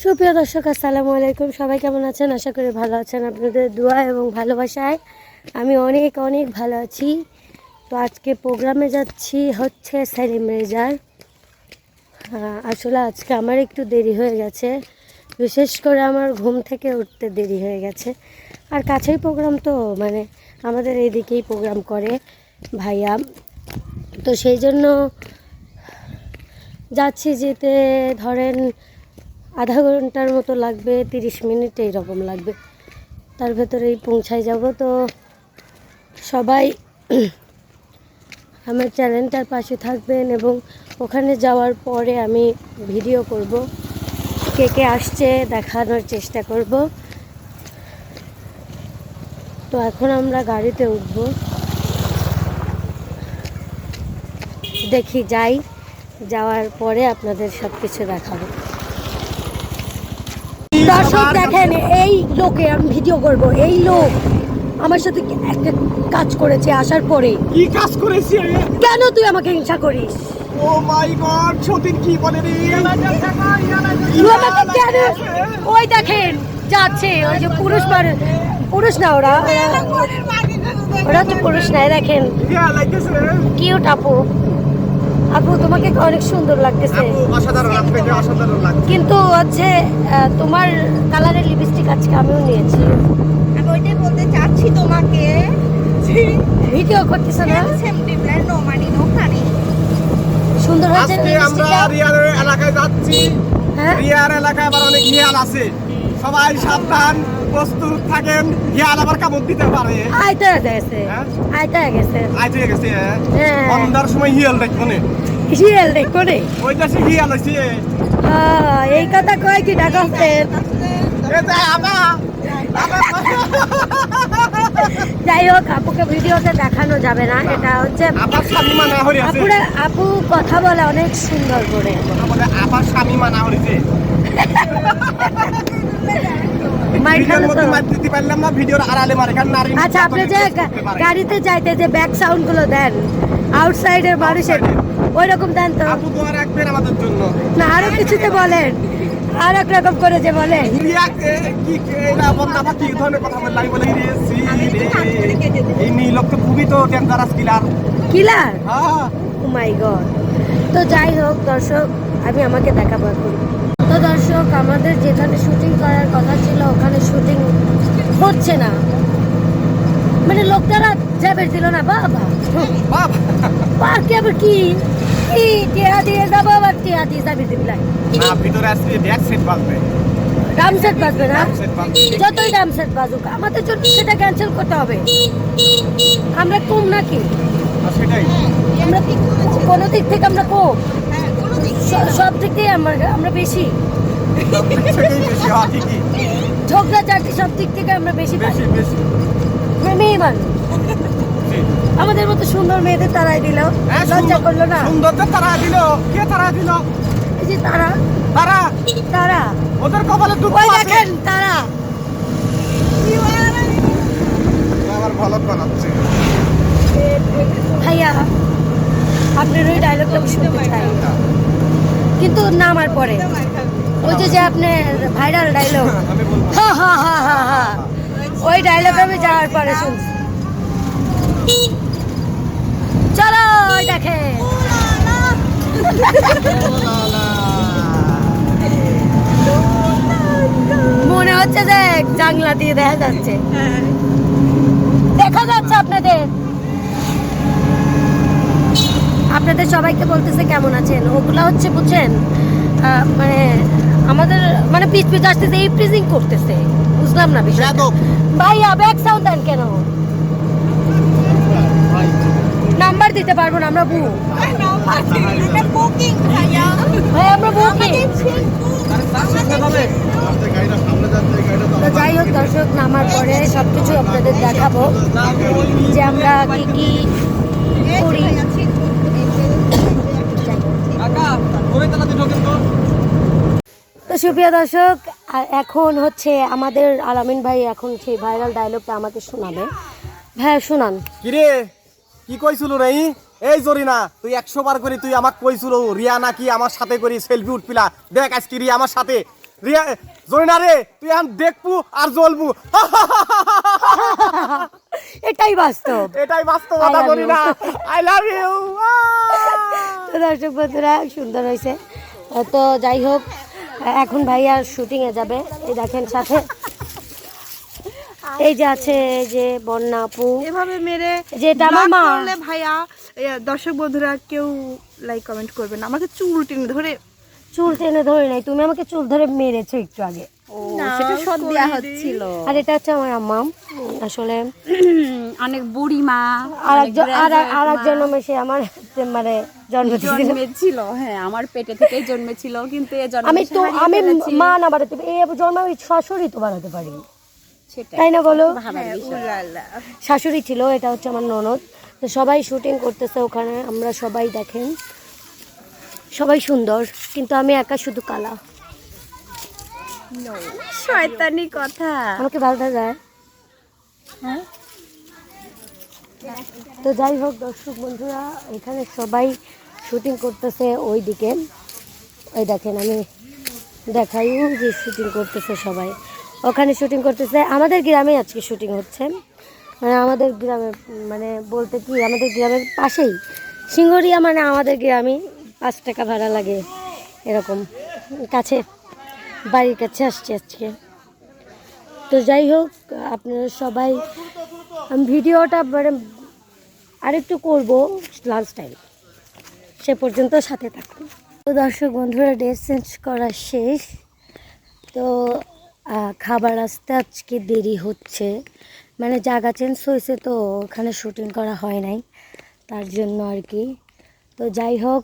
সুপ্রিয় দর্শক, আসসালামু আলাইকুম। সবাই কেমন আছেন? আশা করি ভালো আছেন। আপনাদের দোয়া এবং ভালোবাসায় আমি অনেক অনেক ভালো আছি। তো আজকে প্রোগ্রামে যাচ্ছি হচ্ছে সেলিম রেজার। আসলে আজকে আমার একটু দেরি হয়ে গেছে। বিশেষ করে আমার ঘুম থেকে উঠতে দেরি হয়ে গেছে। আর কাছেই প্রোগ্রাম তো মানে আমাদের এইদিকেই প্রোগ্রাম করে ভাইয়া। তো সেই জন্য যাচ্ছি যেতে, ধরেন আধা ঘণ্টার মতো লাগবে, তিরিশ মিনিট এইরকম লাগবে। তার ভেতরেই পৌঁছায় যাব। তো সবাই আমার চ্যানেলটার পাশে থাকবেন এবং ওখানে যাওয়ার পরে আমি ভিডিও করব। কে কে আসছে দেখানোর চেষ্টা করব। তো এখন আমরা গাড়িতে উঠব। দেখি যাই, যাওয়ার পরে আপনাদের সব কিছু দেখাবো। দর্শক দেখেন এই লোকে আমি ভিডিও করব। এই লোক আমার সাথে একটা কাজ করেছে আসার পরে। কি কাজ করেছি? কেন তুই আমাকে হিংসা করিস? ও মাই গড সতীন কি বলে রে? তুই আমাকে কেন? ওই দেখেন যাচ্ছে ওই যে পুরুষ মানুষ পুরুষ না ওরা। ওরা- তো পুরুষ নাই দেখেন। কিউট আপু। আপু তোমাকে অনেক সুন্দর লাগতেছে। আপু অসাধারণ আপনাকে অসাধারণ লাগছে। কিন্তু হচ্ছে তোমার কালারের লিপস্টিক আজকে আমিও নিয়েছি। আমি ওইটাই বলতে চাচ্ছি তোমাকে। ভিডিও করতেছে না? সেম ডিপ্লার নো মানি নো সুন্দর হয়েছে আমরা রিয়ার এলাকায় যাচ্ছি। হ্যাঁ? রিয়ার এলাকায় আবার অনেক হিয়াল আছে। সবাই সাবধান। প্রস্তুত থাকেন হিয়াল আবার কামড় দিতে পারে। আইতা গেছে। হ্যাঁ? আইতা গেছে। হয়ে গেছে হ্যাঁ? সন্ধ্যার সময় হিয়াল দেখব নে। হিয়াল দেখো রে ওই দেশে হিয়াল এই কথা কয় কি যে আমা যাই হোক আপুকে ভিডিওতে দেখানো যাবে না। এটা হচ্ছে হয়ে আপুরা আপু কথা বলে অনেক সুন্দর করে। আমাদের আবার স্বামী মানা হয়েছে মাইর ভিডিওর খালো তো মধ্যে মার দিতে পারলাম না ভিডিওর আড়ালে নারী আচ্ছা আপনি যে। গাড়িতে যাইতে যে ব্যাক সাউন্ডগুলো দেন আউটসাইডের মানুষের ওই রকম দেন তো? আপু দোয়া রাখবেন আমাদের জন্য। না আরও কিছুতে বলেন। আর এক রকম করে যে বলে killer killer oh my God তো যাই হোক দর্শক আমি আমাকে দেখাবো দর্শক আমাদের যেখানে শুটিং করার কথা ছিল ওখানে শুটিং হচ্ছে না। মানে লোকটারা যাবে দিল না বাবা। বাবা। পার্কে আবার কি? কি টিয়া দিয়ে যাব আবার টিয়া দিয়ে যাবি দিবলাই না ভিতরে আসলে ব্যাক সেট বাজবে ডাম সেট বাজবে না? যতই সেট বাজুক আমাদের জন্য সেটা ক্যান্সেল করতে হবে। আমরা কম নাকি? আর সেটাই। আমরা কোনো দিক থেকে আমরা কম। সব দিক থেকে আমরা আমরা বেশি। ঝগড়া সব দিক থেকে আমরা বেশি বেশি বেশি। মেয়ে মানুষ। আমাদের মতো সুন্দর মেয়েদের তারাই দিল। হ্যাঁ, লজ্জা করল না? সুন্দরদের তারা দিল। কে তারা দিল? এই যে তারা। তারা। তারা। ওদের কপালে দুঃখ আছে। দেখেন তারা। আমার ভালো বানাচ্ছে। ভাইয়া আপনার ওই ডায়লগটা শুনতে চাই। কিন্তু নামার পরে। ওই যে আপনার ভাইরাল ডায়লগ হা হা হা হা হা। ওই ডায়লগ আমি যাওয়ার পরে শুনছি। চলো দেখেন মনে হচ্ছে যে জানলা দিয়ে দেখা যাচ্ছে। দেখা যাচ্ছে আপনাদের। আপনাদের সবাইকে বলতেছে কেমন আছেন? ওগুলা হচ্ছে বুঝছেন মানে আমাদের মানে পিচ পিচ আসতেছে এই প্রিজিং করতেছে। বুঝলাম না বিষয় যাদব। ভাইয়া ব্যাক সাউন্ড দেন কেন? নাম্বার দিতে পারব না আমরা বু বুকিং ভাইয়া। ভাই আমরা বুকে তো যাই হোক দর্শক নামার পরে সব কিছু আপনাদের দেখাবো যে আমরা কি কি করি। তো সুপ্রিয় দর্শক এখন হচ্ছে আমাদের আলামিন ভাই এখন সেই ভাইরাল ডায়লগটা আমাকে শোনাবে। ভাইয়া শোনান। কিরে? কি কইছিল রে? এই জরিনা তুই একশো বার করে তুই আমাক কইছিল রিয়া নাকি আমার সাথে করি সেলফি উঠপিলা। দেখ আজকে রিয়া আমার সাথে। রিয়া জরিনা রে তুই এখন দেখবু আর জ্বলবু। এটাই বাস্তব। এটাই I love Zarina. I love you তো দর্শক বন্ধুরা সুন্দর হয়েছে তো যাই হোক এখন ভাইয়া শুটিংয়ে যাবে। এই দেখেন সাথে। এই যে আছে যে বন্যা আপু। এভাবে মেরে যে এটা আমার মা। ভাইয়া দর্শক বন্ধুরা কেউ লাইক কমেন্ট করবে না। আমাকে চুল টেনে ধরে চুল টেনে ধরে নাই। তুমি আমাকে চুল ধরে মেরেছো একটু আগে। সেটা সব দেওয়া হচ্ছিল। আর এটা হচ্ছে আমার আম্মা আসলে অনেক বুড়ি মা আর একজন আর আর এক জন্ম এসে আমার মানে জন্ম জন্মেছিল হ্যাঁ আমার পেটে থেকেই জন্মেছিল কিন্তু এ জন্মে আমি তো আমি মা না বাড়াতে এই জন্ম শাশুড়ি তো বাড়াতে পারি। তাই না বলো? উলালা। শাশুড়ি ছিল এটা হচ্ছে আমার ননদ। তো সবাই শুটিং করতেছে ওখানে আমরা সবাই দেখেন। সবাই সুন্দর কিন্তু আমি একা শুধু কালা। শয়তানি কথা। আমাকে ভালো যায়। হ্যাঁ? তো যাই হোক, দর্শক বন্ধুরা, এখানে সবাই শুটিং করতেছে ওই দিকে ওই দেখেন, আমি দেখাই যে শুটিং করতেছে সবাই। ওখানে শুটিং করতেছে, আমাদের গ্রামে আজকে শুটিং হচ্ছে। মানে আমাদের গ্রামে মানে বলতে কি, আমাদের গ্রামের পাশেই। সিঙ্গরিয়া মানে আমাদের গ্রামে পাঁচ টাকা ভাড়া লাগে এরকম, কাছে। বাড়ির কাছে আসছে আজকে। তো যাই হোক, আপনারা সবাই, আমি ভিডিওটা মানে আরেকটু করব লাঞ্চ টাইম সে পর্যন্ত সাথে থাকুন। তো দর্শক বন্ধুরা ড্রেস চেঞ্জ করা শেষ। তো খাবার আসতে আজকে দেরি হচ্ছে। মানে জায়গা চেঞ্জ হয়েছে তো, ওখানে শুটিং করা হয় নাই। তার জন্য আর কি। তো যাই হোক,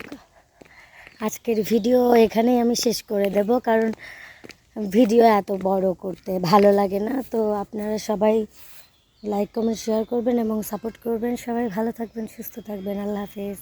আজকের ভিডিও এখানেই আমি শেষ করে দেব। কারণ ভিডিও এত বড় করতে ভালো লাগে না। তো আপনারা সবাই লাইক কমেন্ট শেয়ার করবেন এবং সাপোর্ট করবেন। সবাই ভালো থাকবেন, সুস্থ থাকবেন। আল্লাহ হাফেজ।